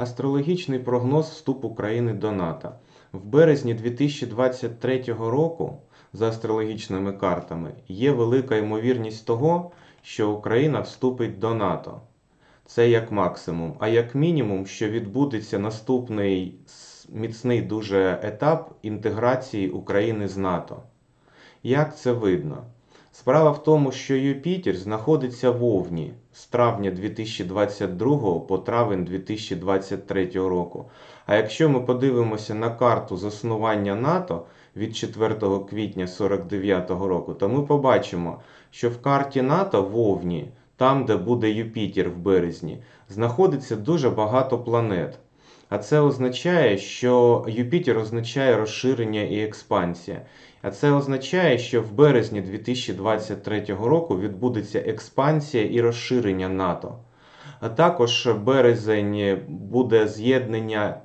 Астрологічний прогноз вступу України до НАТО. В березні 2023 року, за астрологічними картами, є велика ймовірність того, що Україна вступить до НАТО. Це як максимум. А як мінімум, що відбудеться наступний міцний дуже етап інтеграції України з НАТО. Як це видно? Справа в тому, що Юпітер знаходиться в Овні з травня 2022 по травень 2023 року. А якщо ми подивимося на карту заснування НАТО від 4 квітня 49 року, то ми побачимо, що в карті НАТО в Овні, там, де буде Юпітер в березні, знаходиться дуже багато планет. А це означає, що Юпітер означає розширення і експансія. А це означає, що в березні 2023 року відбудеться експансія і розширення НАТО. А також березень буде з'єднання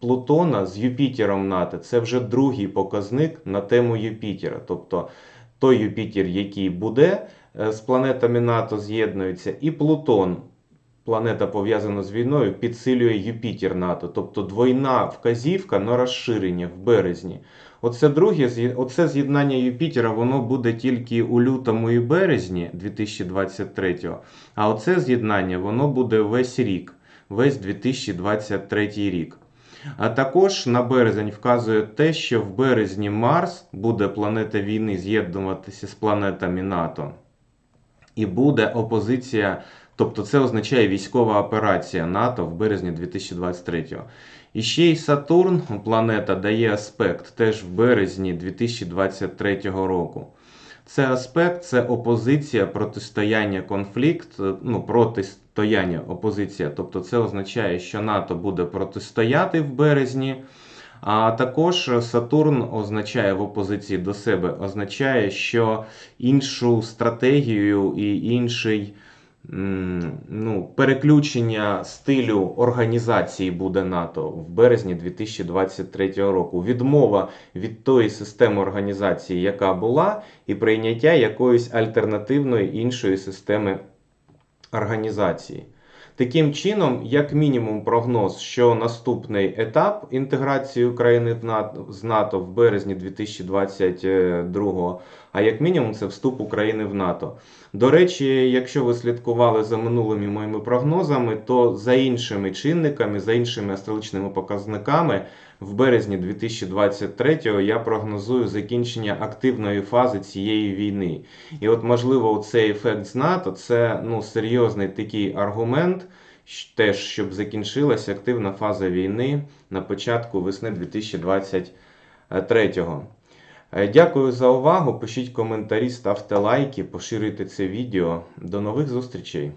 Плутона з Юпітером НАТО. Це вже другий показник на тему Юпітера. Тобто той Юпітер, який буде е, з планетами НАТО з'єднується, і Плутон, планета пов'язана з війною, підсилює Юпітер НАТО. Тобто двойна вказівка на розширення в березні. Оце друге, оце з'єднання Юпітера, воно буде тільки у лютому і березні 2023, а оце з'єднання воно буде весь рік, весь 2023 рік. А також на березень вказує те, що в березні Марс буде планета війни з'єднуватися з планетами НАТО. І буде опозиція, тобто це означає військова операція НАТО в березні 2023. І ще й Сатурн, планета, дає аспект теж в березні 2023 року. Це аспект, це опозиція, протистояння, конфлікт, е, ну, протистояння, опозиція. Тобто це означає, що НАТО буде протистояти в березні. А також Сатурн означає в опозиції до себе, означає, що іншу стратегію і інший ну, переключення стилю організації буде НАТО в березні 2023 року. Відмова від тої системи організації, яка була, і прийняття якоїсь альтернативної іншої системи організації. Таким чином, як мінімум, прогноз, що наступний етап інтеграції України з НАТО в березні 2022, а як мінімум, це вступ України в НАТО. До речі, якщо ви слідкували за минулими моїми прогнозами, то за іншими чинниками, за іншими астрологічними показниками, в березні 2023-го я прогнозую закінчення активної фази цієї війни. І от, можливо, цей ефект з НАТО це ну, серйозний такий аргумент, теж, щоб закінчилася активна фаза війни на початку весни 2023. Е, Дякую за увагу. Пишіть коментарі, ставте лайки, поширюйте це відео. До нових зустрічей!